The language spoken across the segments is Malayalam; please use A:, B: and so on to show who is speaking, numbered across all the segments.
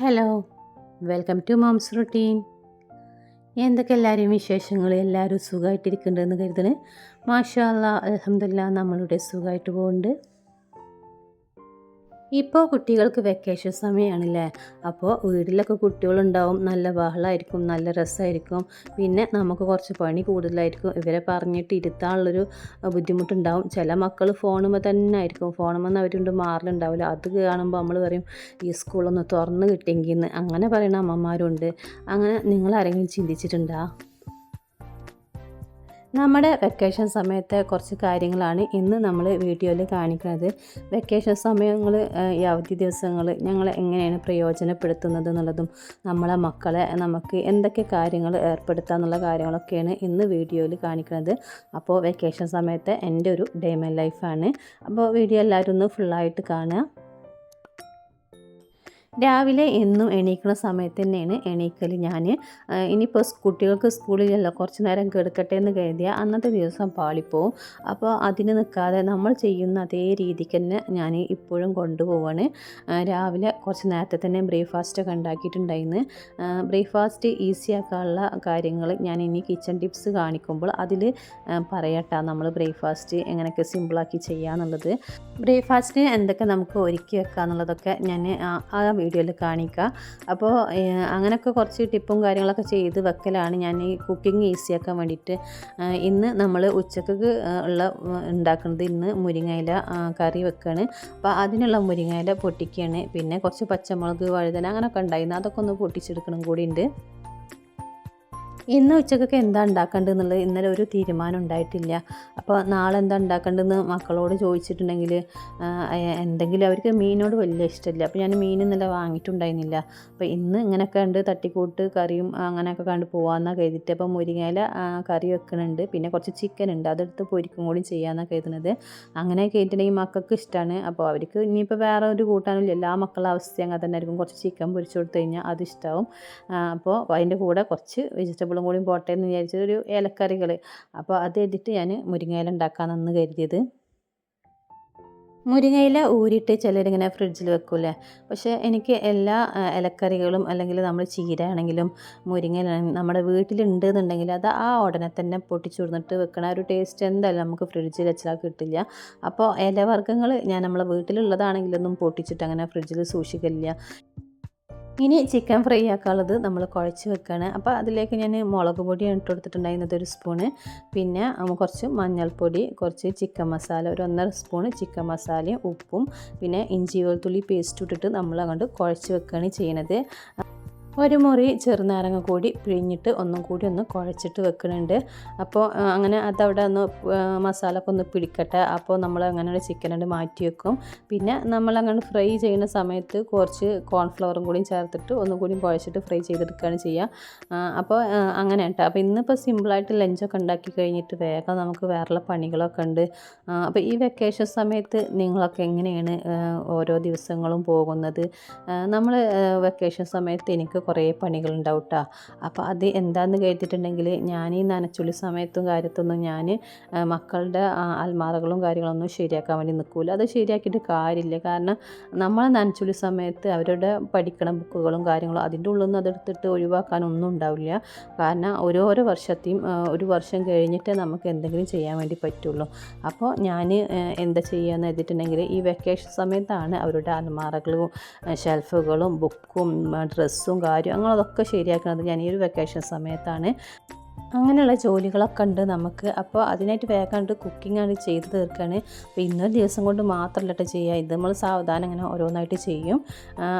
A: Hello welcome to mom's routine എന്തൊക്കെ എല്ലാവരെയും വിശേഷങ്ങൾ എല്ലാവരും സുഖമായിട്ടിരിക്കുന്നുണ്ടെന്ന് കരുതണേ മാഷാ അല്ലാ അലഹമില്ല നമ്മളുടെ സുഖമായിട്ട് പോകുന്നുണ്ട് ഇപ്പോൾ കുട്ടികൾക്ക് വെക്കേഷൻ സമയമാണല്ലേ? അപ്പോൾ വീട്ടിലൊക്കെ കുട്ടികളുണ്ടാവും. നല്ല ബഹളമായിരിക്കും നല്ല രസമായിരിക്കും. പിന്നെ നമുക്ക് കുറച്ച് പണി കൂടുതലായിരിക്കും. ഇവരെ പറഞ്ഞിട്ട് ഇരുത്താനുള്ളൊരു ബുദ്ധിമുട്ടുണ്ടാവും. ചില മക്കൾ ഫോണുമ്പോൾ തന്നെ ആയിരിക്കും. ഫോണുമ്പോൾ അവരുണ്ട് മാറലുണ്ടാവില്ല. അത് കാണുമ്പോൾ നമ്മൾ പറയും ഈ സ്കൂളൊന്ന് തുറന്ന് കിട്ടിയെങ്കിൽ അങ്ങനെ പറയുന്ന അമ്മമാരുണ്ട്. അങ്ങനെ നിങ്ങൾ ആരെങ്കിലും ചിന്തിച്ചിട്ടുണ്ടോ? നമ്മുടെ വെക്കേഷൻ സമയത്തെ കുറച്ച് കാര്യങ്ങളാണ് ഇന്ന് നമ്മൾ വീഡിയോയിൽ കാണിക്കുന്നത്. വെക്കേഷൻ സമയങ്ങൾ ഈ അവധി ദിവസങ്ങൾ ഞങ്ങൾ എങ്ങനെയാണ് പ്രയോജനപ്പെടുത്തുന്നത് എന്നുള്ളതും നമ്മളെ മക്കളെ നമുക്ക് എന്തൊക്കെ കാര്യങ്ങൾ ഏർപ്പെടുത്തുക എന്നുള്ള കാര്യങ്ങളൊക്കെയാണ് ഇന്ന് വീഡിയോയിൽ കാണിക്കുന്നത്. അപ്പോൾ വെക്കേഷൻ സമയത്തെ എന്റെ ഒരു ഡേ മൈ ലൈഫാണ് അപ്പോൾ വീഡിയോ എല്ലാവരും ഒന്ന് ഫുള്ളായിട്ട് കാണുക. രാവിലെ എന്നും എണീക്കുന്ന സമയത്ത് തന്നെയാണ് എണീക്കൽ ഞാൻ ഇനിയിപ്പോൾ കുട്ടികൾക്ക് സ്കൂളിലല്ല കുറച്ച് നേരം കെടുക്കട്ടെ എന്ന് കരുതിയാൽ അന്നത്തെ ദിവസം പാളിപ്പോവും. അപ്പോൾ അതിന് നിൽക്കാതെ നമ്മൾ ചെയ്യുന്ന അതേ രീതിക്ക് തന്നെ ഞാൻ ഇപ്പോഴും കൊണ്ടുപോവാണ്. രാവിലെ കുറച്ച് നേരത്തെ തന്നെ ബ്രേക്ക്ഫാസ്റ്റ് ഒക്കെ ഉണ്ടാക്കിയിട്ടുണ്ടായിരുന്നു. ബ്രേക്ക്ഫാസ്റ്റ് ഈസിയാക്കാനുള്ള കാര്യങ്ങൾ ഞാൻ ഇനി കിച്ചൺ ടിപ്സ് കാണിക്കുമ്പോൾ അതിൽ പറയട്ടാ നമ്മൾ ബ്രേക്ക്ഫാസ്റ്റ് എങ്ങനെയൊക്കെ സിമ്പിളാക്കി ചെയ്യാന്നുള്ളത്. ബ്രേക്ക്ഫാസ്റ്റിന് എന്തൊക്കെ നമുക്ക് ഒരുക്കി വെക്കുക എന്നുള്ളതൊക്കെ ഞാൻ വീഡിയോയിൽ കാണിക്കുക അപ്പോൾ അങ്ങനെയൊക്കെ കുറച്ച് ടിപ്പും കാര്യങ്ങളൊക്കെ ചെയ്ത് വെക്കലാണ് ഞാൻ ഈ കുക്കിംഗ് ഈസിയാക്കാൻ വേണ്ടിയിട്ട്. ഇന്ന് നമ്മൾ ഉച്ചയ്ക്ക് ഉള്ള ഉണ്ടാക്കുന്നത് ഇന്ന് മുരിങ്ങയില കറി വെക്കുകയാണ് അപ്പോൾ അതിനുള്ള മുരിങ്ങയില പൊട്ടിക്കുകയാണ് പിന്നെ കുറച്ച് പച്ചമുളക് വഴുതന അങ്ങനെയൊക്കെ ഉണ്ടായിരുന്നു. അതൊക്കെ ഒന്ന് പൊട്ടിച്ചെടുക്കണം കൂടി ഉണ്ട്. ഇന്ന് ഉച്ചക്കൊക്കെ എന്താ ഉണ്ടാക്കേണ്ടതെന്നുള്ളത് ഇന്നലെ ഒരു തീരുമാനം ഉണ്ടായിട്ടില്ല. അപ്പോൾ നാളെ എന്താ ഉണ്ടാക്കേണ്ടതെന്ന് മക്കളോട് ചോദിച്ചിട്ടുണ്ടെങ്കിൽ എന്തെങ്കിലും അവർക്ക് മീനോട് വലിയ ഇഷ്ടമില്ല. അപ്പോൾ ഞാൻ മീൻ ഇന്നലെ വാങ്ങിയിട്ടുണ്ടായിരുന്നില്ല. അപ്പോൾ ഇന്ന് ഇങ്ങനെയൊക്കെ ഉണ്ട് തട്ടിക്കൂട്ട് കറിയും അങ്ങനെയൊക്കെ കണ്ട് പോകാമെന്നാണ് കരുതിയിട്ട് അപ്പോൾ മുരിങ്ങയില കറി വെക്കുന്നുണ്ട് പിന്നെ കുറച്ച് ചിക്കൻ ഉണ്ട്. അതെടുത്ത് പൊരിക്കും കൂടി ചെയ്യാമെന്നാണ് കരുതുന്നത്. അങ്ങനെ കേട്ടിട്ടുണ്ടെങ്കിൽ മക്കൾക്ക് ഇഷ്ടമാണ് അപ്പോൾ അവർക്ക് ഇനിയിപ്പോൾ വേറെ ഒരു കൂട്ടാനില്ല എല്ലാ മക്കളുടെ അവസ്ഥ അങ്ങനെ തന്നെ ആയിരിക്കും. കുറച്ച് ചിക്കൻ പൊരിച്ചു കൊടുത്തു കഴിഞ്ഞാൽ അത് ഇഷ്ടമാവും അപ്പോൾ അതിന്റെ കൂടെ കുറച്ച് വെജിറ്റബിളും കൂടി പോട്ടെ എന്ന് വിചാരിച്ചത് ഒരു ഏലക്കറികൾ അപ്പോൾ അത് എഴുതിയിട്ട് ഞാൻ മുരിങ്ങയില ഉണ്ടാക്കാമെന്ന് കരുതിയത്. മുരിങ്ങയില ഊരിയിട്ട് ചിലരിങ്ങനെ ഫ്രിഡ്ജിൽ വെക്കൂലേ പക്ഷേ എനിക്ക് എല്ലാ ഇലക്കറികളും അല്ലെങ്കിൽ നമ്മൾ ചീര ആണെങ്കിലും നമ്മുടെ വീട്ടിലുണ്ട് എന്നുണ്ടെങ്കിൽ അത് ആ ഉടനെ തന്നെ പൊട്ടിച്ചു കൊടുത്തിട്ട് വെക്കണ ഒരു ടേസ്റ്റ് എന്തായാലും നമുക്ക് ഫ്രിഡ്ജിൽ വെച്ചാൽ കിട്ടില്ല. അപ്പോൾ ഇലവർഗങ്ങൾ ഞാൻ നമ്മളെ വീട്ടിലുള്ളതാണെങ്കിലൊന്നും പൊട്ടിച്ചിട്ട് അങ്ങനെ ഫ്രിഡ്ജിൽ സൂക്ഷിക്കില്ല ഇനി ചിക്കൻ ഫ്രൈ ആക്കാനുള്ളത് നമ്മൾ കുഴച്ച് വെക്കുകയാണ് അപ്പോൾ അതിലേക്ക് ഞാൻ മുളക് പൊടിയാണ് ഇട്ട് കൊടുത്തിട്ടുണ്ടായിരുന്നത് ഒരു സ്പൂണ്. പിന്നെ കുറച്ച് മഞ്ഞൾപ്പൊടി കുറച്ച് ചിക്കൻ മസാല ഒരു ഒന്നര സ്പൂണ് ചിക്കൻ മസാലയും ഉപ്പും പിന്നെ ഇഞ്ചി വെളുത്തുള്ളി പേസ്റ്റ് ഇട്ടിട്ട് നമ്മൾ അങ്ങോട്ട് കുഴച്ച് വെക്കുകയാണ് ചെയ്യുന്നത് ഒരു മുറി ചെറുനാരങ്ങ കൂടി പിഴിഞ്ഞിട്ട് ഒന്നും കൂടി ഒന്ന് കുഴച്ചിട്ട് വെക്കുന്നുണ്ട് അപ്പോൾ അങ്ങനെ അതവിടെ ഒന്ന് മസാല ഒക്കെ ഒന്ന് പിടിക്കട്ടെ. അപ്പോൾ നമ്മൾ അങ്ങനെ ചിക്കനുണ്ട് മാറ്റി വെക്കും. പിന്നെ നമ്മൾ അങ്ങനെ ഫ്രൈ ചെയ്യുന്ന സമയത്ത് കുറച്ച് കോൺഫ്ലവറും കൂടിയും ചേർത്തിട്ട് ഒന്നും കൂടി കുഴച്ചിട്ട് ഫ്രൈ ചെയ്തെടുക്കുകയാണ് ചെയ്യുക. അപ്പോൾ അങ്ങനെ കേട്ടോ. അപ്പോൾ ഇന്നിപ്പോൾ സിമ്പിളായിട്ട് ലഞ്ചൊക്കെ ഉണ്ടാക്കി കഴിഞ്ഞിട്ട് വേഗം നമുക്ക് വേറെ പണികളൊക്കെ ഉണ്ട്. അപ്പോൾ ഈ വെക്കേഷൻ സമയത്ത് നിങ്ങളൊക്കെ എങ്ങനെയാണ് ഓരോ ദിവസങ്ങളും പോകുന്നത്? നമ്മൾ വെക്കേഷൻ സമയത്ത് എനിക്ക് കുറേ പണികളുണ്ടാവും കേട്ടോ അപ്പോൾ അത് എന്താണെന്ന് കേട്ടിട്ടുണ്ടെങ്കിൽ ഞാൻ ഈ നനച്ചുള്ളി സമയത്തും കാര്യത്തൊന്നും ഞാൻ മക്കളുടെ അൽമാറകളും കാര്യങ്ങളൊന്നും ശരിയാക്കാൻ വേണ്ടി നിൽക്കില്ല അത് ശരിയാക്കിയിട്ട് കാര്യമില്ല. കാരണം നമ്മൾ നനച്ചുള്ളി സമയത്ത് അവരുടെ പഠിക്കണ ബുക്കുകളും കാര്യങ്ങളും അതിന്റെ ഉള്ളൊന്നും അതെടുത്തിട്ട് ഒഴിവാക്കാനൊന്നും ഉണ്ടാവില്ല. കാരണം ഓരോരോ വർഷത്തെയും ഒരു വർഷം കഴിഞ്ഞിട്ടേ നമുക്ക് എന്തെങ്കിലും ചെയ്യാൻ വേണ്ടി പറ്റുള്ളൂ. അപ്പോൾ ഞാൻ എന്താ ചെയ്യുകയെന്ന് എഴുതിയിട്ടുണ്ടെങ്കിൽ ഈ വെക്കേഷൻ സമയത്താണ് അവരുടെ അൽമാറകളും ഷെൽഫുകളും ബുക്കും ഡ്രസ്സും കാര്യം അങ്ങനെ അതൊക്കെ ശരിയാക്കുന്നത് ഞാൻ ഈ ഒരു വെക്കേഷൻ സമയത്താണ്. അങ്ങനെയുള്ള ജോലികളൊക്കെ ഉണ്ട് നമുക്ക്. അപ്പോൾ അതിനായിട്ട് വേഗമായിട്ട് കുക്കിംഗ് ആണ് ചെയ്ത് തീർക്കുകയാണ് അപ്പോൾ ഇന്നൊരു ദിവസം കൊണ്ട് മാത്രമല്ല കേട്ടോ ചെയ്യുക. ഇത് നമ്മൾ സാവധാനം അങ്ങനെ ഓരോന്നായിട്ട് ചെയ്യും.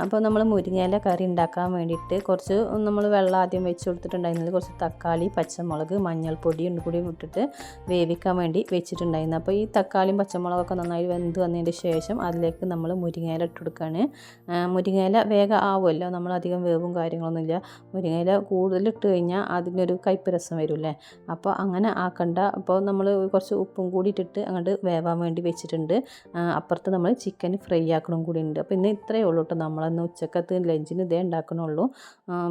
A: അപ്പോൾ നമ്മൾ മുരിങ്ങയില കറി ഉണ്ടാക്കാൻ വേണ്ടിയിട്ട് കുറച്ച് നമ്മൾ വെള്ളം ആദ്യം വെച്ച് കൊടുത്തിട്ടുണ്ടായിരുന്നത് കുറച്ച് തക്കാളി പച്ചമുളക് മഞ്ഞൾപ്പൊടി കൂടി ഇട്ടിട്ട് വേവിക്കാൻ വേണ്ടി വെച്ചിട്ടുണ്ടായിരുന്നു. അപ്പോൾ ഈ തക്കാളിയും പച്ചമുളകൊക്കെ നന്നായി വെന്ത് വന്നതിന് ശേഷം അതിലേക്ക് നമ്മൾ മുരിങ്ങയില ഇട്ട് കൊടുക്കുകയാണ് മുരിങ്ങയില വേഗം ആവുമല്ലോ? നമ്മൾ അധികം വേവും കാര്യങ്ങളൊന്നുമില്ല. മുരിങ്ങയില കൂടുതൽ ഇട്ട് കഴിഞ്ഞാൽ അതിനൊരു കയ്പ്പ് രസം വരില്ലേ? അപ്പോൾ അങ്ങനെ ആക്കണ്ട അപ്പോൾ നമ്മൾ കുറച്ച് ഉപ്പും കൂടി ഇട്ടിട്ട് അങ്ങോട്ട് വേവാൻ വേണ്ടി വെച്ചിട്ടുണ്ട്. അപ്പുറത്ത് നമ്മൾ ചിക്കൻ ഫ്രൈ ആക്കണം കൂടി ഉണ്ട്. അപ്പോൾ ഇന്ന് ഇത്രയേ ഉള്ളൂ കേട്ടോ. നമ്മളന്ന് ഉച്ചക്കത്ത് ലഞ്ചിന് ഇതേ ഉണ്ടാക്കണുള്ളൂ.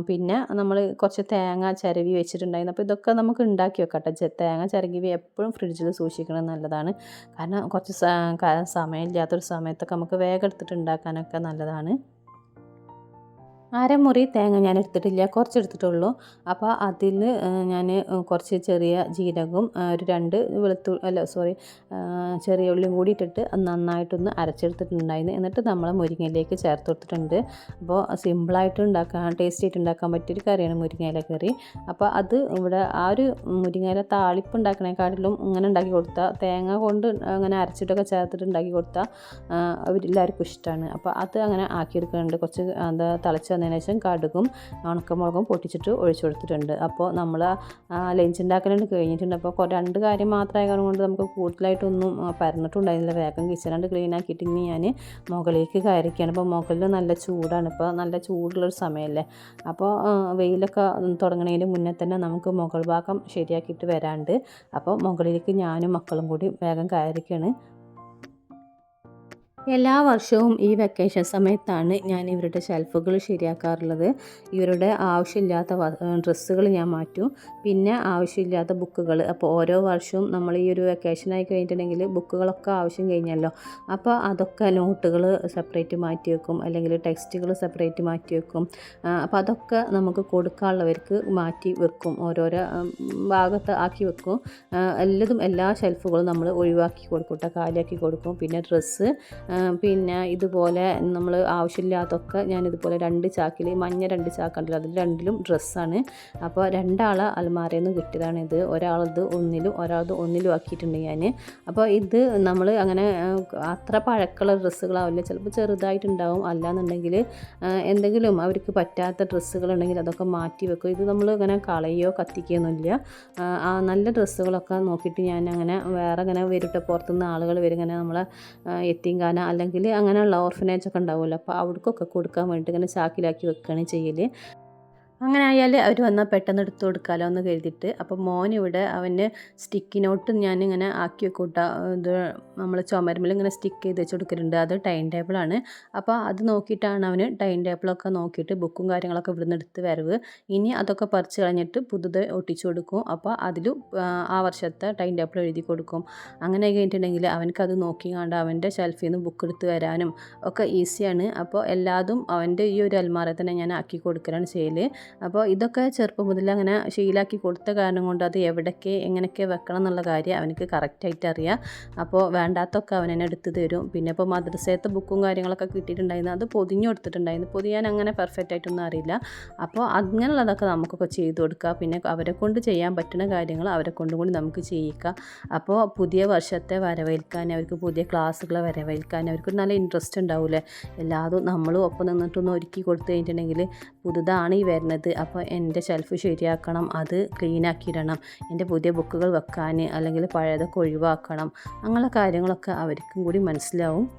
A: പിന്നെ നമ്മൾ കുറച്ച് തേങ്ങ ചരവി വെച്ചിട്ടുണ്ടായിരുന്നു. അപ്പോൾ ഇതൊക്കെ നമുക്ക് ഉണ്ടാക്കി വെക്കട്ടെ തേങ്ങ ചിരകി എപ്പോഴും ഫ്രിഡ്ജിൽ സൂക്ഷിക്കണം നല്ലതാണ്. കാരണം കുറച്ച് സമയമില്ലാത്തൊരു സമയത്തൊക്കെ നമുക്ക് വേഗം എടുത്തിട്ട് ഉണ്ടാക്കാനൊക്കെ നല്ലതാണ്. അരമുറി തേങ്ങ ഞാൻ എടുത്തിട്ടില്ല കുറച്ച് എടുത്തിട്ടുള്ളൂ അപ്പോൾ അതിൽ ഞാൻ കുറച്ച് ചെറിയ ജീരകവും ഒരു രണ്ട് വെളുത്തു അല്ല സോറി ചെറിയ ഉള്ളിയും കൂടി ഇട്ടിട്ട് നന്നായിട്ടൊന്ന് അരച്ചെടുത്തിട്ടുണ്ടായിരുന്നു. എന്നിട്ട് നമ്മൾ മുരിങ്ങയിലേക്ക് ചേർത്ത് കൊടുത്തിട്ടുണ്ട്. അപ്പോൾ സിമ്പിളായിട്ട് ഉണ്ടാക്കാൻ ടേസ്റ്റ് ആയിട്ട് ഉണ്ടാക്കാൻ പറ്റിയൊരു കറിയാണ് മുരിങ്ങയില കറി. അപ്പോൾ അത് ഇവിടെ ആ ഒരു മുരിങ്ങയില താളിപ്പ് ഉണ്ടാക്കണേക്കാട്ടിലും ഇങ്ങനെ ഉണ്ടാക്കി കൊടുത്താൽ തേങ്ങ കൊണ്ട് അങ്ങനെ അരച്ചിട്ടൊക്കെ ചേർത്തിട്ട് ഉണ്ടാക്കി കൊടുത്താൽ അവരെല്ലാവർക്കും ഇഷ്ടമാണ് അപ്പോൾ അത് അങ്ങനെ ആക്കിയെടുക്കുന്നുണ്ട്. കുറച്ച് എന്താ തിളച്ച് വന്നതിന് ശേഷം കടുകും ഉണക്കമുളകും പൊട്ടിച്ചിട്ട് ഒഴിച്ചു കൊടുത്തിട്ടുണ്ട്. അപ്പോൾ നമ്മൾ ലഞ്ച് ഉണ്ടാക്കലുണ്ട് കഴിഞ്ഞിട്ടുണ്ട്. അപ്പോൾ രണ്ട് കാര്യം മാത്രമായ കാരണം കൊണ്ട് നമുക്ക് കൂടുതലായിട്ടൊന്നും പരന്നിട്ടുണ്ടായിരുന്നില്ല. വേഗം കിച്ചണുണ്ട് ക്ലീൻ ആക്കിയിട്ട് ഇനി ഞാൻ മുകളിലേക്ക് കയറിക്കുകയാണ് അപ്പോൾ മുകളിൽ നല്ല ചൂടാണ്. ഇപ്പോൾ നല്ല ചൂടുള്ളൊരു സമയമല്ലേ? അപ്പോൾ വെയിലൊക്കെ തുടങ്ങണതിന് മുന്നേ തന്നെ നമുക്ക് മുകൾ ഭാഗം ശരിയാക്കിയിട്ട് വരാണ്ട് അപ്പോൾ മുകളിലേക്ക് ഞാനും മക്കളും കൂടി വേഗം കയറിക്കുകയാണ് എല്ലാ വർഷവും ഈ വെക്കേഷൻ സമയത്താണ് ഞാൻ ഇവരുടെ ഷെൽഫുകൾ ശരിയാക്കാറുള്ളത്. ഇവരുടെ ആവശ്യമില്ലാത്ത ഡ്രസ്സുകൾ ഞാൻ മാറ്റും. പിന്നെ ആവശ്യമില്ലാത്ത ബുക്കുകൾ. അപ്പോൾ ഓരോ വർഷവും നമ്മൾ ഈ ഒരു വെക്കേഷനായി കഴിഞ്ഞിട്ടുണ്ടെങ്കിൽ ബുക്കുകളൊക്കെ ആവശ്യം കഴിഞ്ഞല്ലോ. അപ്പോൾ അതൊക്കെ നോട്ടുകൾ സെപ്പറേറ്റ് മാറ്റി വെക്കും. അല്ലെങ്കിൽ ടെക്സ്റ്റുകൾ സെപ്പറേറ്റ് മാറ്റി വെക്കും. അപ്പോൾ അതൊക്കെ നമുക്ക് കൊടുക്കാനുള്ളവർക്ക് മാറ്റി വെക്കും. ഓരോരോ ഭാഗത്ത് ആക്കി വെക്കും. എല്ലതും എല്ലാ ഷെൽഫുകളും നമ്മൾ ഒഴിവാക്കി കൊടുക്കും. കാലിയാക്കി കൊടുക്കും. പിന്നെ ഡ്രസ്സ് പിന്നെ ഇതുപോലെ നമ്മൾ ആവശ്യമില്ലാത്തൊക്കെ ഞാൻ ഇതുപോലെ രണ്ട് ചാക്കിൽ മഞ്ഞ രണ്ട് ചാക്കുണ്ടല്ലോ അതിൽ രണ്ടിലും ഡ്രസ്സാണ്. അപ്പോൾ രണ്ടാളെ അലമാരയിൽ നിന്ന് കിട്ടിയതാണ് ഇത്. ഒരാളത് ഒന്നിലും ഒരാളത് ഒന്നിലും ആക്കിയിട്ടുണ്ട് ഞാൻ. അപ്പോൾ ഇത് നമ്മൾ അങ്ങനെ അത്ര പഴക്കമുള്ള ഡ്രസ്സുകളാവില്ല. ചിലപ്പോൾ ചെറുതായിട്ടുണ്ടാവും. അല്ലാന്നുണ്ടെങ്കിൽ എന്തെങ്കിലും അവർക്ക് പറ്റാത്ത ഡ്രസ്സുകളുണ്ടെങ്കിൽ അതൊക്കെ മാറ്റി വെക്കും. ഇത് നമ്മൾ ഇങ്ങനെ കളയോ കത്തിക്കുകയൊന്നുമില്ല ആ, നല്ല ഡ്രസ്സുകളൊക്കെ നോക്കിയിട്ട് ഞാൻ അങ്ങനെ വേറെ ഇങ്ങനെ വരിട്ട് പുറത്തുനിന്ന് ആളുകൾ വരും. ഇങ്ങനെ നമ്മളെ എത്തിങ്കാന അല്ലെങ്കിൽ അങ്ങനെയുള്ള ഓർഫനേജ് ഒക്കെ ഉണ്ടാവുമല്ലോ. അപ്പോൾ അവർക്കൊക്കെ കൊടുക്കാൻ വേണ്ടിയിട്ട് ഇങ്ങനെ ചാക്കിലാക്കി വെക്കുകയാണ് ചെയ്യൽ അങ്ങനെ ആയാൽ അവർ വന്നാൽ പെട്ടെന്ന് എടുത്തു കൊടുക്കാമല്ലോ എന്ന് കരുതിയിട്ട്. അപ്പോൾ മോൻ ഇവിടെ അവന് സ്റ്റിക്കി നോട്ട് ഞാനിങ്ങനെ ആക്കി വെക്കൂട്ട ഇത് നമ്മൾ ചുമരുമ്പിൽ ഇങ്ങനെ സ്റ്റിക്ക് ചെയ്ത് വെച്ച് കൊടുക്കലുണ്ട് അത് ടൈം ടേബിളാണ്. അപ്പോൾ അത് നോക്കിയിട്ടാണ് അവന് ടൈം ടേബിളൊക്കെ നോക്കിയിട്ട് ബുക്കും കാര്യങ്ങളൊക്കെ ഇവിടുന്ന് എടുത്ത് വരവ്. ഇനി അതൊക്കെ പറിച്ച് കളഞ്ഞിട്ട് പുതുത് ഒട്ടിച്ചു കൊടുക്കും. അപ്പോൾ അതിൽ ആ വർഷത്തെ ടൈം ടേബിൾ എഴുതി കൊടുക്കും. അങ്ങനെ കഴിഞ്ഞിട്ടുണ്ടെങ്കിൽ അവനക്കത് നോക്കി കണ്ട് അവന്റെ ഷെൽഫിൽ നിന്ന് ബുക്ക് എടുത്ത് വരാനും ഒക്കെ ഈസിയാണ്. അപ്പോൾ എല്ലാതും അവന്റെ ഈ ഒരു അൽമാറ തന്നെ ഞാൻ ആക്കി കൊടുക്കലാണ് ചെയ്യൽ അപ്പോൾ ഇതൊക്കെ ചെറുപ്പം മുതൽ അങ്ങനെ ശീലാക്കി കൊടുത്ത കാരണം കൊണ്ട് അത് എവിടേക്ക് എങ്ങനെയൊക്കെ വെക്കണം എന്നുള്ള കാര്യം അവനക്ക് കറക്റ്റായിട്ട് അറിയാം. അപ്പോൾ വേണ്ടാത്തൊക്കെ അവൻ എന്നെ എടുത്ത് തരും. പിന്നെ ഇപ്പോൾ മദ്രസയത്തെ ബുക്കും കാര്യങ്ങളൊക്കെ കിട്ടിയിട്ടുണ്ടായിരുന്നു. അത് പൊതിഞ്ഞു കൊടുത്തിട്ടുണ്ടായിരുന്നു. പൊതിയാൻ അങ്ങനെ പെർഫെക്റ്റ് ആയിട്ടൊന്നും അറിയില്ല. അപ്പോൾ അങ്ങനെയുള്ളതൊക്കെ നമുക്കൊക്കെ ചെയ്തു കൊടുക്കുക പിന്നെ അവരെ കൊണ്ട് ചെയ്യാൻ പറ്റുന്ന കാര്യങ്ങൾ അവരെ കൊണ്ടും കൂടി നമുക്ക് ചെയ്യിക്കാം. അപ്പോൾ പുതിയ വർഷത്തെ വരവേൽക്കാൻ അവർക്ക് പുതിയ ക്ലാസ്സുകൾ വരവേൽക്കാൻ അവർക്ക് നല്ല ഇൻട്രസ്റ്റ് ഉണ്ടാവില്ലേ? എല്ലാതും നമ്മളും ഒപ്പം നിന്നിട്ടൊന്ന് ഒരുക്കി കൊടുത്തു കഴിഞ്ഞിട്ടുണ്ടെങ്കിൽ പുതുതാണ് ഈ വരുന്നത്. അപ്പോൾ എന്റെ ഷെൽഫ് ശരിയാക്കണം അത് ക്ലീൻ ആക്കിയിടണം എന്റെ പുതിയ ബുക്കുകൾ വെക്കാൻ അല്ലെങ്കിൽ പഴയതൊക്കെ ഒഴിവാക്കണം അങ്ങനെയുള്ള കാര്യങ്ങളൊക്കെ അവർക്കും കൂടി മനസ്സിലാവും.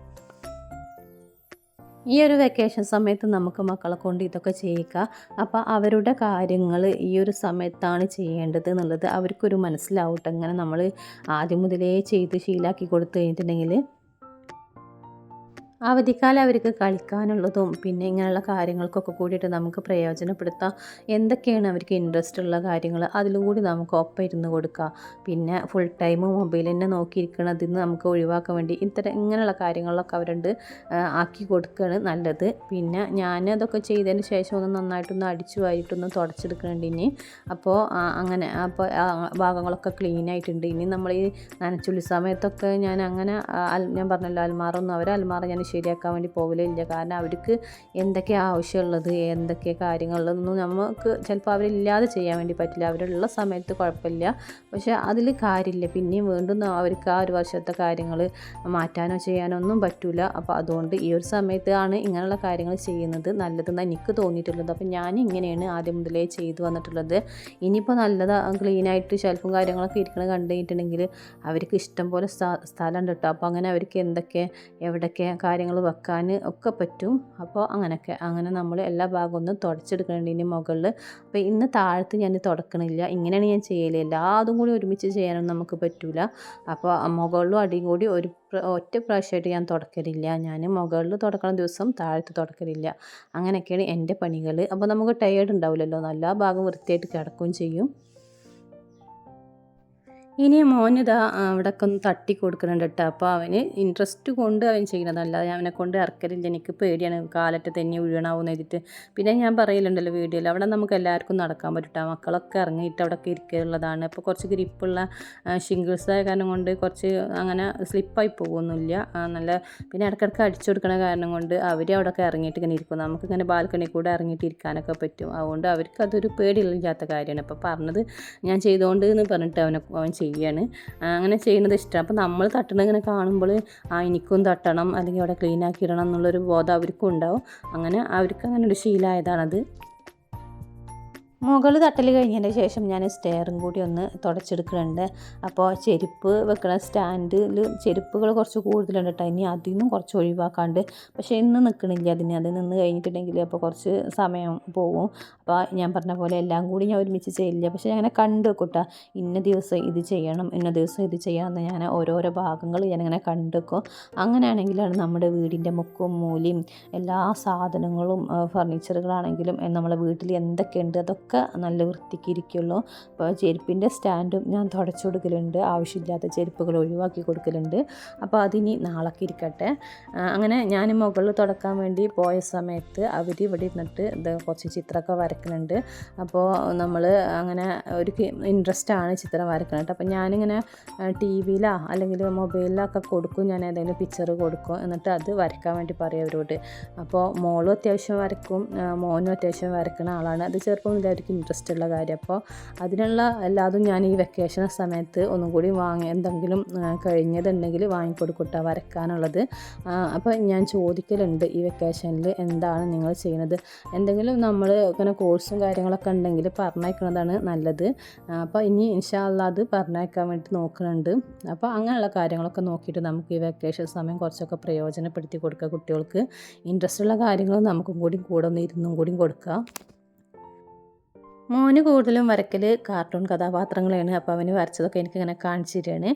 A: ഈ ഒരു വെക്കേഷൻ സമയത്ത് നമുക്ക് മക്കളെ കൊണ്ട് ഇതൊക്കെ ചെയ്യിക്കുക അപ്പോൾ അവരുടെ കാര്യങ്ങൾ ഈ ഒരു സമയത്താണ് ചെയ്യേണ്ടത് എന്നുള്ളത് അവർക്കൊരു മനസ്സിലാവട്ടെ. ഇങ്ങനെ നമ്മൾ ആദ്യം മുതലേ ചെയ്ത് ശീലാക്കി കൊടുത്തു കഴിഞ്ഞിട്ടുണ്ടെങ്കിൽ അവധിക്കാലം അവർക്ക് കളിക്കാനുള്ളതും പിന്നെ ഇങ്ങനെയുള്ള കാര്യങ്ങൾക്കൊക്കെ കൂടിയിട്ട് നമുക്ക് പ്രയോജനപ്പെടുത്താം. എന്തൊക്കെയാണ് അവർക്ക് ഇൻട്രസ്റ്റ് ഉള്ള കാര്യങ്ങൾ? അതിലും കൂടി നമുക്ക് ഒപ്പം ഇരുന്ന് കൊടുക്കാം. പിന്നെ ഫുൾ ടൈം മൊബൈൽ തന്നെ നോക്കിയിരിക്കണതിൽ നിന്ന് നമുക്ക് ഒഴിവാക്കാൻ വേണ്ടി ഇത്തരം ഇങ്ങനെയുള്ള കാര്യങ്ങളൊക്കെ അവരുണ്ട് ആക്കി കൊടുക്കുകയാണ് നല്ലത്. പിന്നെ ഞാൻ അതൊക്കെ ചെയ്തതിന് ശേഷം ഒന്ന് നന്നായിട്ടൊന്ന് അടിച്ചു വാരിയിട്ടൊന്ന് തുടച്ചെടുക്കുന്നുണ്ട് ഇനി. അപ്പോൾ അങ്ങനെ അപ്പോൾ ഭാഗങ്ങളൊക്കെ ക്ലീൻ ആയിട്ടുണ്ട്. ഇനി നമ്മൾ ഈ നനച്ചുള്ളി സമയത്തൊക്കെ ഞാൻ അങ്ങനെ ഞാൻ പറഞ്ഞല്ലോ അൽമാറൊന്നും അവർ അൽമാറ ഞാൻ ശരിയാക്കാൻ വേണ്ടി പോകലില്ല. കാരണം അവർക്ക് എന്തൊക്കെ ആവശ്യമുള്ളത് എന്തൊക്കെ കാര്യങ്ങളുള്ളതൊന്നും നമുക്ക് ചിലപ്പോൾ അവരില്ലാതെ ചെയ്യാൻ വേണ്ടി പറ്റില്ല. അവരുള്ള സമയത്ത് കുഴപ്പമില്ല. പക്ഷേ അതിൽ കാര്യമില്ല. പിന്നെയും വീണ്ടും അവർക്ക് ആ ഒരു വർഷത്തെ കാര്യങ്ങൾ മാറ്റാനോ ചെയ്യാനോ ഒന്നും പറ്റില്ല അപ്പോൾ അതുകൊണ്ട് ഈ ഒരു സമയത്താണ് ഇങ്ങനെയുള്ള കാര്യങ്ങൾ ചെയ്യുന്നത് നല്ലതെന്ന് എനിക്ക് തോന്നിയിട്ടുള്ളത്. അപ്പോൾ ഞാൻ ഇങ്ങനെയാണ് ആദ്യം മുതലേ ചെയ്തു വന്നിട്ടുള്ളത്. ഇനിയിപ്പോൾ നല്ലത് ക്ലീനായിട്ട് ഷെൽഫും കാര്യങ്ങളൊക്കെ ഇരിക്കണം കണ്ടു കഴിഞ്ഞിട്ടുണ്ടെങ്കിൽ അവർക്ക് ഇഷ്ടം പോലെ സ്ഥലം സ്ഥലമുണ്ട് കേട്ടോ. അപ്പോൾ അങ്ങനെ അവർക്ക് എന്തൊക്കെ എവിടെയൊക്കെ കാര്യങ്ങൾ വെക്കാൻ ഒക്കെ പറ്റും. അപ്പോൾ അങ്ങനെയൊക്കെ. അങ്ങനെ നമ്മൾ എല്ലാ ഭാഗവും ഒന്ന് തുടച്ചെടുക്കുന്നുണ്ട് ഇനി മുകളിൽ. അപ്പോൾ ഇന്ന് താഴത്ത് ഞാൻ തുടക്കണില്ല. ഇങ്ങനെയാണ് ഞാൻ ചെയ്യൽ. എല്ലാതും കൂടി ഒരുമിച്ച് ചെയ്യാനൊന്നും നമുക്ക് പറ്റില്ല അപ്പോൾ മുകളിലും അടിയും കൂടി ഒരു ഒറ്റ പ്രാവശ്യമായിട്ട് ഞാൻ തുടക്കലില്ല. ഞാൻ മുകളിൽ തുടക്കണ ദിവസം താഴത്ത് തുടക്കലില്ല. അങ്ങനെയൊക്കെയാണ് എന്റെ പണികൾ. അപ്പോൾ നമുക്ക് ടയേർഡ് ഉണ്ടാവില്ലല്ലോ. നല്ല ഭാഗം വൃത്തിയായിട്ട് കിടക്കുകയും ചെയ്യും. ഇനി മോനിതാ അവിടെയൊക്കെ ഒന്ന് തട്ടി കൊടുക്കുന്നുണ്ട് കേട്ടോ. അപ്പോൾ അവന് ഇൻട്രസ്റ്റ് കൊണ്ട് അവൻ ചെയ്യുന്നതല്ല അവനെ കൊണ്ട് ഇറക്കലില്ല. എനിക്ക് പേടിയാണ്. കാലറ്റ് തന്നെ വീണാവും എഴുതിയിട്ട്. പിന്നെ ഞാൻ പറയലുണ്ടല്ലോ വീഡിയോയിൽ അവിടെ നമുക്ക് എല്ലാവർക്കും നടക്കാൻ പറ്റും മക്കളൊക്കെ ഇറങ്ങിയിട്ട് അവിടെ ഇരിക്കാനുള്ളതാണ് അപ്പോൾ കുറച്ച് ഗ്രിപ്പുള്ള ഷിംഗിൾസ് ആയ കാരണം കൊണ്ട് കുറച്ച് അങ്ങനെ സ്ലിപ്പായി പോകുന്നില്ല. നല്ല പിന്നെ ഇടയ്ക്കിടയ്ക്ക് അടിച്ചു കൊടുക്കണ കാരണം കൊണ്ട് അവർ അവിടെയൊക്കെ ഇറങ്ങിയിട്ട് ഇങ്ങനെ ഇരിക്കും നമുക്കിങ്ങനെ ബാൽക്കണി കൂടെ ഇറങ്ങിയിട്ട് ഇരിക്കാനൊക്കെ പറ്റും. അതുകൊണ്ട് അവർക്ക് അതൊരു പേടിയില്ലാത്ത കാര്യമാണ്. അപ്പോൾ പറഞ്ഞത് ഞാൻ ചെയ്തുകൊണ്ട് എന്ന് പറഞ്ഞിട്ട് അവനെ അവൻ ചെയ്യാണ് അങ്ങനെ ചെയ്യുന്നത് ഇഷ്ടമാണ് അപ്പോൾ നമ്മൾ തട്ടണ ഇങ്ങനെ കാണുമ്പോൾ ആ എനിക്കും തട്ടണം അല്ലെങ്കിൽ അവിടെ ക്ലീൻ ആക്കി ഇടണം എന്നുള്ളൊരു ബോധം അവർക്കും ഉണ്ടാവും അങ്ങനെ അവർക്ക് അങ്ങനെ ഒരു ശീലമായതാണത്. മുകൾ തട്ടൽ കഴിഞ്ഞതിന് ശേഷം ഞാൻ സ്റ്റെയറും കൂടി ഒന്ന് തുടച്ചെടുക്കുന്നുണ്ട് അപ്പോൾ ചെരുപ്പ് വെക്കണ സ്റ്റാൻഡിൽ ചെരുപ്പുകൾ കുറച്ച് കൂടുതലുണ്ട് കേട്ടോ ഇനി അതിൽ നിന്നും കുറച്ച് ഒഴിവാക്കാണ്ട്. പക്ഷേ ഇന്ന് നിൽക്കണില്ല അതിന്. അത് നിന്ന് കഴിഞ്ഞിട്ടുണ്ടെങ്കിൽ അപ്പോൾ കുറച്ച് സമയം പോകും അപ്പോൾ ഞാൻ പറഞ്ഞ പോലെ എല്ലാം കൂടി ഞാൻ ഒരുമിച്ച് ചെയ്യില്ല പക്ഷേ അങ്ങനെ കണ്ട് വെക്കൂട്ടാ ഇന്ന ദിവസം ഇത് ചെയ്യണം ഇന്ന ദിവസം ഇത് ചെയ്യണം എന്ന് ഞാൻ ഓരോരോ ഭാഗങ്ങൾ ഞാനിങ്ങനെ കണ്ട് വെക്കും. അങ്ങനെയാണെങ്കിലാണ് നമ്മുടെ വീടിന്റെ മുക്കും മൂലയും എല്ലാ സാധനങ്ങളും ഫർണിച്ചറുകളാണെങ്കിലും നമ്മളെ വീട്ടിൽ എന്തൊക്കെയുണ്ട് അതൊക്കെ ഒക്കെ നല്ല വൃത്തിക്ക് ഇരിക്കുള്ളൂ. അപ്പോൾ ചെരുപ്പിന്റെ സ്റ്റാൻഡും ഞാൻ തുടച്ചു കൊടുക്കലുണ്ട്. ആവശ്യമില്ലാത്ത ചെരുപ്പുകൾ ഒഴിവാക്കി കൊടുക്കലുണ്ട്. അപ്പോൾ അതിനി നാളൊക്കെ ഇരിക്കട്ടെ. അങ്ങനെ ഞാൻ മുകളിൽ തുടക്കാൻ വേണ്ടി പോയ സമയത്ത് അവർ ഇവിടെ ഇരുന്നിട്ട് ഇത് കുറച്ച് ചിത്രമൊക്കെ വരക്കുന്നുണ്ട് അപ്പോൾ നമ്മൾ അങ്ങനെ ഒരു ഇൻട്രസ്റ്റ് ആണ് ചിത്രം വരക്കുന്നത് അപ്പോൾ ഞാനിങ്ങനെ ടി വിയിലോ അല്ലെങ്കിൽ മൊബൈലിലൊക്കെ കൊടുക്കും. ഞാൻ ഏതെങ്കിലും പിക്ചർ കൊടുക്കും. എന്നിട്ട് അത് വരയ്ക്കാൻ വേണ്ടി പറയും അവരോട്. അപ്പോൾ മോളും അത്യാവശ്യം വരക്കും മോനും അത്യാവശ്യം വരക്കുന്ന ആളാണ്. അത് ചെറുപ്പം അവർക്ക് ഇൻട്രസ്റ്റ് ഉള്ള കാര്യം. അപ്പോൾ അതിനുള്ള എല്ലാതും ഞാൻ ഈ വെക്കേഷൻ സമയത്ത് ഒന്നും കൂടി വാങ്ങി എന്തെങ്കിലും കഴിഞ്ഞതുണ്ടെങ്കിൽ വാങ്ങിക്കൊടുക്കട്ടെ വരക്കാനുള്ളത് അപ്പോൾ ഞാൻ ചോദിക്കലുണ്ട് ഈ വെക്കേഷനിൽ എന്താണ് നിങ്ങൾ ചെയ്യുന്നത്? എന്തെങ്കിലും നമ്മൾ ഇങ്ങനെ കോഴ്സും കാര്യങ്ങളൊക്കെ ഉണ്ടെങ്കിൽ പറഞ്ഞയക്കുന്നതാണ് നല്ലത്. അപ്പോൾ ഇനി ഇൻഷാല്ല അത് പറഞ്ഞയക്കാൻ വേണ്ടി നോക്കുന്നുണ്ട്. അപ്പോൾ അങ്ങനെയുള്ള കാര്യങ്ങളൊക്കെ നോക്കിയിട്ട് നമുക്ക് ഈ വെക്കേഷൻ സമയം കുറച്ചൊക്കെ പ്രയോജനപ്പെടുത്തി കൊടുക്കുക കുട്ടികൾക്ക്. ഇൻട്രസ്റ്റ് ഉള്ള കാര്യങ്ങൾ നമുക്കും കൂടി കൂടെ ഒന്ന് ഇരുന്നും കൂടി കൊടുക്കാം. മോന് കൂടുതലും വരക്കൽ കാർട്ടൂൺ കഥാപാത്രങ്ങളാണ് അപ്പോൾ അവന് വരച്ചതൊക്കെ എനിക്കിങ്ങനെ കാണിച്ചു തരികയാണ്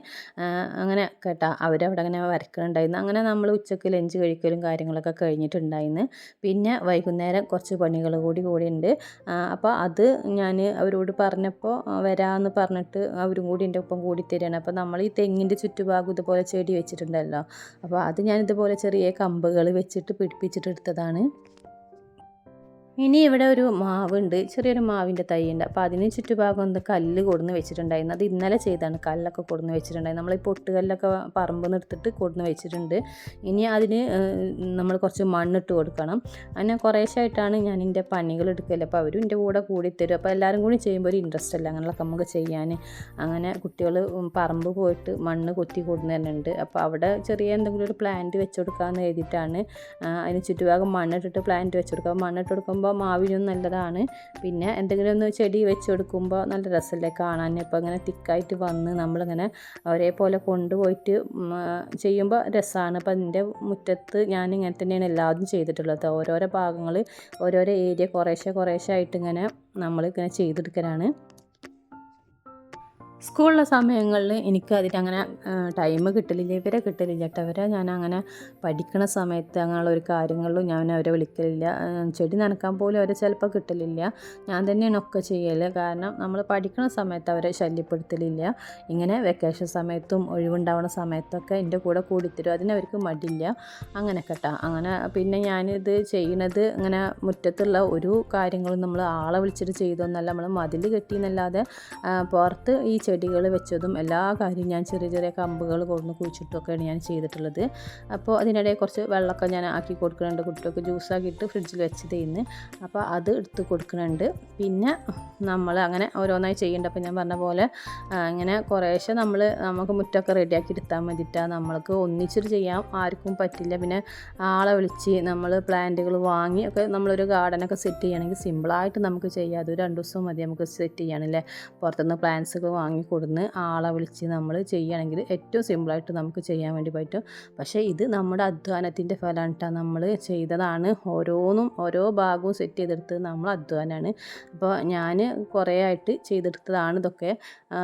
A: അങ്ങനെ കേട്ടാ. അവരവിടെ അങ്ങനെ വരക്കുന്നുണ്ടായിരുന്നു അങ്ങനെ നമ്മൾ ഉച്ചയ്ക്ക് ലഞ്ച് കഴിക്കലും കാര്യങ്ങളൊക്കെ കഴിഞ്ഞിട്ടുണ്ടായിരുന്നു. പിന്നെ വൈകുന്നേരം കുറച്ച് പണികൾ കൂടി കൂടി ഉണ്ട് അപ്പോൾ അത് ഞാൻ അവരോട് പറഞ്ഞപ്പോൾ വരാമെന്ന് പറഞ്ഞിട്ട് അവരും കൂടി എന്റെ ഒപ്പം കൂടി തരികയാണ് അപ്പോൾ നമ്മൾ ഈ തെങ്ങിന്റെ ചുറ്റുഭാഗം ഇതുപോലെ ചെടി വെച്ചിട്ടുണ്ടല്ലോ. അപ്പോൾ അത് ഞാൻ ഇതുപോലെ ചെറിയ കമ്പുകൾ വെച്ചിട്ട് പിടിപ്പിച്ചിട്ട് എടുത്തതാണ്. ഇനി ഇവിടെ ഒരു മാവുണ്ട് ചെറിയൊരു മാവിന്റെ തൈ ഉണ്ട് അപ്പോൾ അതിന് ചുറ്റുഭാഗം ഒന്ന് കല്ല് കൊടുന്ന് വെച്ചിട്ടുണ്ടായിരുന്നു. അത് ഇന്നലെ ചെയ്താണ് കല്ലൊക്കെ കൊടുന്ന് വെച്ചിട്ടുണ്ടായിരുന്നു. നമ്മൾ ഈ പൊട്ടുകല്ലൊക്കെ പറമ്പ് നിർത്തിട്ട് കൊടുന്ന് വെച്ചിട്ടുണ്ട്. ഇനി അതിന് നമ്മൾ കുറച്ച് മണ്ണിട്ട് കൊടുക്കണം. അങ്ങനെ കുറേശ്ശായിട്ടാണ് ഞാൻ എന്റെ പണികൾ എടുക്കൽ. അപ്പോൾ അവരും എന്റെ കൂടെ കൂടി തരും. അപ്പോൾ എല്ലാവരും കൂടി ചെയ്യുമ്പോൾ ഒരു ഇൻട്രസ്റ്റ് അല്ല? അങ്ങനെയൊക്കെ നമുക്ക് ചെയ്യാൻ. അങ്ങനെ കുട്ടികൾ പറമ്പ് പോയിട്ട് മണ്ണ് കൊത്തി കൊടുന്ന് തന്നെ ഉണ്ട് അപ്പോൾ അവിടെ ചെറിയ എന്തെങ്കിലും ഒരു പ്ലാന്റ് വെച്ച് കൊടുക്കാമെന്ന് എഴുതിയിട്ടാണ് അതിന് ചുറ്റുഭാഗം മണ്ണിട്ടിട്ട് പ്ലാന്റ് വെച്ച് കൊടുക്കുക. മണ്ണിട്ട് കൊടുക്കുമ്പോൾ കൊടുക്കുമ്പോൾ മാവിനും നല്ലതാണ്. പിന്നെ എന്തെങ്കിലും ഒന്ന് ചെടി വെച്ച് കൊടുക്കുമ്പോൾ നല്ല രസമല്ലേ കാണാൻ. ഇപ്പോൾ ഇങ്ങനെ തിക്കായിട്ട് വന്ന് നമ്മളിങ്ങനെ ഒരേപോലെ കൊണ്ടുപോയിട്ട് ചെയ്യുമ്പോൾ രസമാണ് അപ്പോൾ എന്റെ മുറ്റത്ത് ഞാൻ ഇങ്ങനെ തന്നെയാണ് എല്ലാതും ചെയ്തിട്ടുള്ളത് ഓരോരോ ഭാഗങ്ങൾ ഓരോരോ ഏരിയ കുറേശ്ശെ കുറേശ്ശെ ആയിട്ട് ഇങ്ങനെ നമ്മൾ ഇങ്ങനെ ചെയ്തെടുക്കലാണ്. സ്കൂളിലെ സമയങ്ങളിൽ എനിക്ക് അതിനങ്ങനെ ടൈം കിട്ടലില്ല ഇവരെ കിട്ടലില്ല കേട്ടോ. അവരെ ഞാൻ അങ്ങനെ പഠിക്കണ സമയത്ത് അങ്ങനെയുള്ള ഒരു കാര്യങ്ങളിലും ഞാൻ അവരെ വിളിക്കലില്ല. ചെടി നനക്കാൻ പോലും അവരെ ചിലപ്പോൾ കിട്ടലില്ല. ഞാൻ തന്നെയാണ് ഒക്കെ ചെയ്യൽ കാരണം നമ്മൾ പഠിക്കണ സമയത്ത് അവരെ ശല്യപ്പെടുത്തലില്ല. ഇങ്ങനെ വെക്കേഷൻ സമയത്തും ഒഴിവുണ്ടാവുന്ന സമയത്തൊക്കെ എന്റെ കൂടെ കൂടിത്തരും. അതിനവർക്ക് മടിയില്ല. അങ്ങനെ കേട്ടോ. അങ്ങനെ പിന്നെ ഞാനിത് ചെയ്യണത് ഇങ്ങനെ മുറ്റത്തുള്ള ഒരു കാര്യങ്ങളും നമ്മൾ ആളെ വിളിച്ചിട്ട് ചെയ്തൊന്നല്ല നമ്മൾ മതിൽ കെട്ടിയെന്നല്ലാതെ പുറത്ത് ഈ ചെടികൾ വെച്ചതും എല്ലാ കാര്യവും ഞാൻ ചെറിയ ചെറിയ കമ്പുകൾ കൊണ്ട് കുഴിച്ചിട്ടൊക്കെയാണ് ഞാൻ ചെയ്തിട്ടുള്ളത്. അപ്പോൾ അതിനിടയിൽ കുറച്ച് വെള്ളമൊക്കെ ഞാൻ ആക്കി കൊടുക്കുന്നുണ്ട്. കുട്ടികൾക്ക് ജ്യൂസാക്കിയിട്ട് ഫ്രിഡ്ജിൽ വെച്ച് തരുന്നു അപ്പോൾ അത് എടുത്ത് കൊടുക്കുന്നുണ്ട്. പിന്നെ നമ്മൾ അങ്ങനെ ഓരോന്നായി ചെയ്യേണ്ട. അപ്പോൾ ഞാൻ പറഞ്ഞ പോലെ ഇങ്ങനെ കുറേശ്ശെ നമ്മൾ നമുക്ക് മുറ്റമൊക്കെ റെഡിയാക്കി എടുത്താൽ മതിയിട്ടാണ് നമ്മൾക്ക് ഒന്നിച്ചിട്ട് ചെയ്യാം ആർക്കും പറ്റില്ല. പിന്നെ ആളെ വിളിച്ച് നമ്മൾ പ്ലാന്റുകൾ വാങ്ങി ഒക്കെ നമ്മളൊരു ഗാർഡനൊക്കെ സെറ്റ് ചെയ്യുകയാണെങ്കിൽ സിമ്പിളായിട്ട് നമുക്ക് ചെയ്യാം. അത് രണ്ട് ദിവസം മതി നമുക്ക് സെറ്റ് ചെയ്യാനല്ലേ പുറത്തുനിന്ന് പ്ലാന്റ്സ് ഒക്കെ വാങ്ങി കൊടുന്ന് ആളെ വിളിച്ച് നമ്മൾ ചെയ്യുകയാണെങ്കിൽ ഏറ്റവും സിമ്പിളായിട്ട് നമുക്ക് ചെയ്യാൻ വേണ്ടി പറ്റും. പക്ഷേ ഇത് നമ്മുടെ അധ്വാനത്തിന്റെ ഫലമാണ് കേട്ടോ നമ്മൾ ചെയ്തതാണ്. ഓരോന്നും ഓരോ ഭാഗവും സെറ്റ് ചെയ്തെടുത്തത് നമ്മൾ അധ്വാനമാണ്. അപ്പോൾ ഞാൻ കുറേ ആയിട്ട് ചെയ്തെടുത്തതാണ് ഇതൊക്കെ.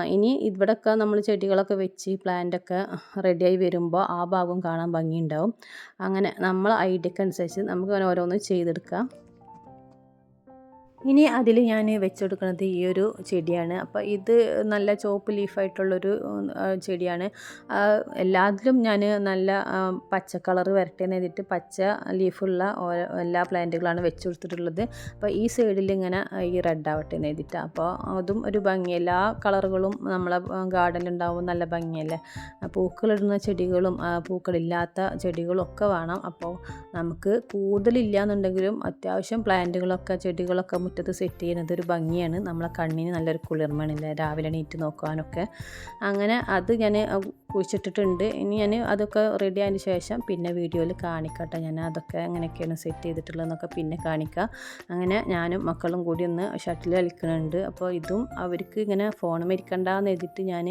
A: ഇനി ഇവിടെയൊക്കെ നമ്മൾ ചെടികളൊക്കെ വെച്ച് പ്ലാന്റൊക്കെ റെഡിയായി വരുമ്പോൾ ആ ഭാഗം കാണാൻ ഭംഗിയുണ്ടാവും. അങ്ങനെ നമ്മൾ ഐഡിയക്ക് അനുസരിച്ച് നമുക്ക് ഓരോന്നും ചെയ്തെടുക്കാം. ഇനി അതിൽ ഞാൻ വെച്ചെടുക്കുന്നത് ഈ ഒരു ചെടിയാണ്. അപ്പോൾ ഇത് നല്ല ചോപ്പ് ലീഫായിട്ടുള്ളൊരു ചെടിയാണ്. എല്ലാത്തിലും ഞാൻ നല്ല പച്ച കളർ വരട്ടെ എന്ന് എഴുതിയിട്ട് പച്ച ലീഫുള്ള എല്ലാ പ്ലാന്റുകളാണ് വെച്ച് കൊടുത്തിട്ടുള്ളത്. അപ്പോൾ ഈ സൈഡിൽ ഇങ്ങനെ ഈ റെഡ് ആവട്ടെ എന്ന് എഴുതിയിട്ട് അപ്പോൾ അതും ഒരു ഭംഗി എല്ലാ കളറുകളും നമ്മളെ ഗാർഡനിൽ ഉണ്ടാവും നല്ല ഭംഗിയല്ലേ? പൂക്കളിടുന്ന ചെടികളും പൂക്കളില്ലാത്ത ചെടികളും ഒക്കെ വേണം. അപ്പോൾ നമുക്ക് കൂടുതലില്ല എന്നുണ്ടെങ്കിലും അത്യാവശ്യം പ്ലാന്റുകളൊക്കെ ചെടികളൊക്കെ മുറ്റത്ത് സെറ്റ് ചെയ്യുന്നത് ഒരു ഭംഗിയാണ്. നമ്മളെ കണ്ണിന് നല്ലൊരു കുളിർമണില്ല രാവിലെ എണീറ്റ് നോക്കാനൊക്കെ. അങ്ങനെ അത് ഞാൻ കുഴിച്ചിട്ടിട്ടുണ്ട്. ഇനി ഞാൻ അതൊക്കെ റെഡി ആയതിന് ശേഷം പിന്നെ വീഡിയോയിൽ കാണിക്കട്ടെ. ഞാൻ അതൊക്കെ എങ്ങനെയൊക്കെയാണ് സെറ്റ് ചെയ്തിട്ടുള്ളതെന്നൊക്കെ പിന്നെ കാണിക്കാം. അങ്ങനെ ഞാനും മക്കളും കൂടി ഒന്ന് ഷട്ടിൽ കളിക്കുന്നുണ്ട്. അപ്പോൾ ഇതും അവർക്ക് ഇങ്ങനെ ഫോൺ മരിക്കണ്ടെന്ന് എഴുതിയിട്ട് ഞാൻ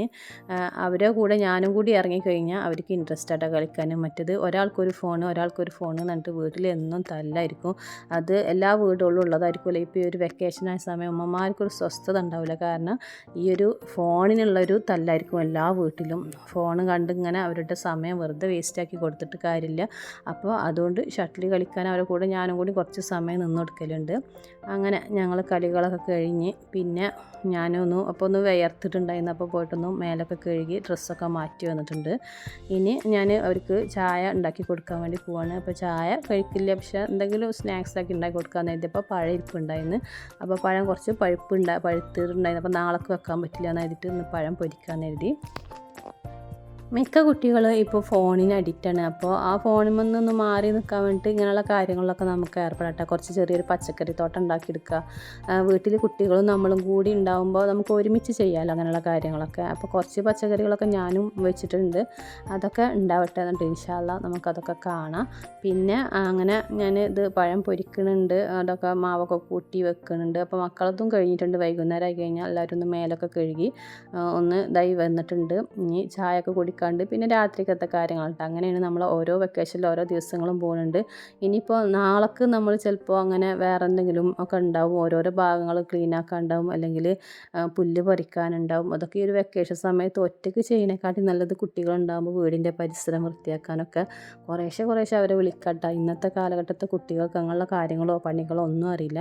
A: അവരെ കൂടെ ഞാനും കൂടി ഇറങ്ങിക്കഴിഞ്ഞാൽ അവർക്ക് ഇൻട്രസ്റ്റ് ആയിട്ട് കളിക്കാനും മറ്റത് ഒരാൾക്കൊരു ഫോൺ ഒരാൾക്കൊരു ഫോൺ എന്നിട്ട് വീട്ടിൽ എന്നും തല്ലായിരിക്കും. അത് എല്ലാ വീടുകളിലും ഉള്ളതായിരിക്കുമല്ലോ ഇപ്പോൾ ഒരു വെക്കേഷൻ ആയ സമയം ഉമ്മമാർക്കൊരു സ്വസ്ഥത ഉണ്ടാവില്ല. കാരണം ഈ ഒരു ഫോണിനുള്ളൊരു തല്ലായിരിക്കും എല്ലാ വീട്ടിലും. ഫോൺ കണ്ട് ഇങ്ങനെ അവരുടെ സമയം വെറുതെ വേസ്റ്റാക്കി കൊടുത്തിട്ട് കാര്യമില്ല. അപ്പോൾ അതുകൊണ്ട് ഷട്ടിൽ കളിക്കാൻ അവരെ കൂടെ ഞാനും കൂടി കുറച്ച് സമയം നിന്ന് കൊടുക്കലുണ്ട് അങ്ങനെ ഞങ്ങൾ കളികളൊക്കെ കഴിഞ്ഞ് പിന്നെ ഞാനൊന്ന് അപ്പോൾ ഒന്ന് വിയർത്തിട്ടുണ്ടായിരുന്നു അപ്പോൾ പോയിട്ടൊന്ന് മേലൊക്കെ കഴുകി ഡ്രസ്സൊക്കെ മാറ്റി വന്നിട്ടുണ്ട്. ഇനി ഞാൻ അവർക്ക് ചായ ഉണ്ടാക്കി കൊടുക്കാൻ വേണ്ടി പോവാണ്. അപ്പോൾ ചായ കഴിക്കില്ല. പക്ഷേ എന്തെങ്കിലും സ്നാക്സ് ആക്കി ഉണ്ടാക്കി കൊടുക്കാമെന്ന് എഴുതിയപ്പോൾ പഴം ഇരിപ്പുണ്ടായിരുന്നു. അപ്പോൾ പഴം കുറച്ച് പഴുപ്പുണ്ടായി പഴുത്തിട്ടുണ്ടായിരുന്നു. അപ്പോൾ നാളേക്ക് വെക്കാൻ പറ്റില്ല എന്ന് എഴുതിയിട്ട് ഇന്ന് പഴം പൊരിക്കാമെന്ന് എഴുതി മിക്ക കുട്ടികൾ ഇപ്പോൾ ഫോണിന് അഡിക്റ്റാണ് അപ്പോൾ ആ ഫോണിൽ നിന്നൊന്ന് മാറി നിൽക്കാൻ വേണ്ടിയിട്ട് ഇങ്ങനെയുള്ള കാര്യങ്ങളൊക്കെ നമുക്ക് ഏർപ്പെടട്ടെ കുറച്ച് ചെറിയൊരു പച്ചക്കറി തോട്ടം ഉണ്ടാക്കിയെടുക്കുക. വീട്ടിൽ കുട്ടികളും നമ്മളും കൂടി ഉണ്ടാകുമ്പോൾ നമുക്ക് ഒരുമിച്ച് ചെയ്യാമല്ലോ അങ്ങനെയുള്ള കാര്യങ്ങളൊക്കെ. അപ്പോൾ കുറച്ച് പച്ചക്കറികളൊക്കെ ഞാനും വെച്ചിട്ടുണ്ട്. അതൊക്കെ ഉണ്ടാവട്ടെ എന്നിട്ട് ഇൻഷാല്ല നമുക്കതൊക്കെ കാണാം. പിന്നെ അങ്ങനെ ഞാൻ ഇത് പഴം പൊരിക്കുന്നുണ്ട്. അതൊക്കെ മാവൊക്കെ കൂട്ടി വെക്കുന്നുണ്ട്. അപ്പോൾ മക്കളതും കഴിഞ്ഞിട്ടുണ്ട്. വൈകുന്നേരം ആയി കഴിഞ്ഞാൽ എല്ലാവരും ഒന്ന് മേലൊക്കെ കഴുകി ഒന്ന് ഇതായി വന്നിട്ടുണ്ട്. ഇനി ചായയൊക്കെ കുടിക്കാണ്ട് പിന്നെ രാത്രിക്കത്തെ കാര്യങ്ങളുണ്ട് അങ്ങനെയാണ് നമ്മൾ ഓരോ വെക്കേഷനിൽ ഓരോ ദിവസങ്ങളും പോകുന്നുണ്ട്. ഇനിയിപ്പോൾ നാളേക്ക് നമ്മൾ ചിലപ്പോൾ അങ്ങനെ വേറെ എന്തെങ്കിലും ഒക്കെ ഉണ്ടാവും. ഓരോരോ ഭാഗങ്ങൾ ക്ലീൻ ആക്കാനുണ്ടാവും അല്ലെങ്കിൽ പുല്ല് പറിക്കാനുണ്ടാവും. അതൊക്കെ ഈ ഒരു വെക്കേഷൻ സമയത്ത് ഒറ്റയ്ക്ക് ചെയ്യുന്നതിനെക്കാട്ടി നല്ലത് കുട്ടികളുണ്ടാകുമ്പോൾ വീടിന്റെ പരിസരം വൃത്തിയാക്കാനൊക്കെ. കുറേശ്ശെ കുറേശ്ശെ അവരെ വിളിക്കട്ടെ ഇന്നത്തെ കാലഘട്ടത്തെ കുട്ടികൾക്ക് അങ്ങനെയുള്ള കാര്യങ്ങളോ പണികളോ ഒന്നും അറിയില്ല.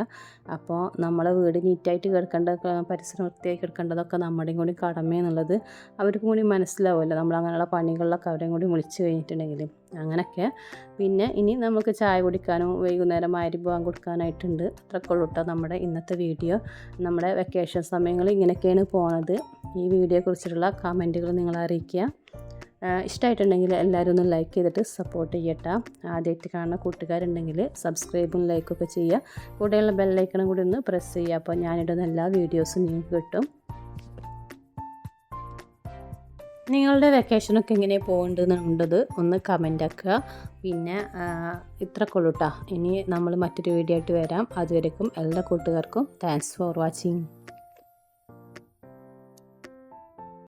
A: അപ്പോൾ നമ്മളെ വീട് നീറ്റായിട്ട് കിടക്കേണ്ട പരിസരം വൃത്തിയായി കിടക്കേണ്ടതൊക്കെ നമ്മുടെയും കൂടി കടമയെന്നുള്ളത് അവർക്കും കൂടി മനസ്സിലാവുമല്ലോ. നമ്മൾ അങ്ങനെയുള്ള പണികളിലൊക്കെ അവരെയും കൂടി വിളിച്ച് കഴിഞ്ഞിട്ടുണ്ടെങ്കിൽ അങ്ങനെയൊക്കെ പിന്നെ ഇനി നമുക്ക് ചായ കുടിക്കാനും വൈകുന്നേരം അരി പോകാൻ കൊടുക്കാനായിട്ടുണ്ട്. അത്രക്കുള്ളൂ കേട്ടോ നമ്മുടെ ഇന്നത്തെ വീഡിയോ. നമ്മുടെ വെക്കേഷൻ സമയങ്ങൾ ഇങ്ങനെയൊക്കെയാണ് പോണത്. ഈ വീഡിയോയെക്കുറിച്ചിട്ടുള്ള കമന്റുകൾ നിങ്ങൾ അറിയിക്കുക. ഇഷ്ടമായിട്ടുണ്ടെങ്കിൽ എല്ലാവരും ഒന്ന് ലൈക്ക് ചെയ്തിട്ട് സപ്പോർട്ട് ചെയ്യട്ടെ. ആദ്യമായിട്ട് കാണുന്ന കൂട്ടുകാരുണ്ടെങ്കിൽ സബ്സ്ക്രൈബും ലൈക്കൊക്കെ ചെയ്യുക. കൂടെയുള്ള ബെല്ലൈക്കണം കൂടി ഒന്ന് പ്രസ് ചെയ്യുക. അപ്പോൾ ഞാനിടുന്ന എല്ലാ വീഡിയോസും നിങ്ങൾക്ക് കിട്ടും. നിങ്ങളുടെ വെക്കേഷനൊക്കെ എങ്ങനെ പോകേണ്ടതെന്നുണ്ടത് ഒന്ന് കമന്റ് ആക്കുക. പിന്നെ കേട്ടോ ഇനി നമ്മൾ മറ്റൊരു വീഡിയോ ആയിട്ട് വരാം. അതുവരേക്കും എല്ലാ കൂട്ടുകാർക്കും താങ്ക്സ് ഫോർ വാച്ചിങ്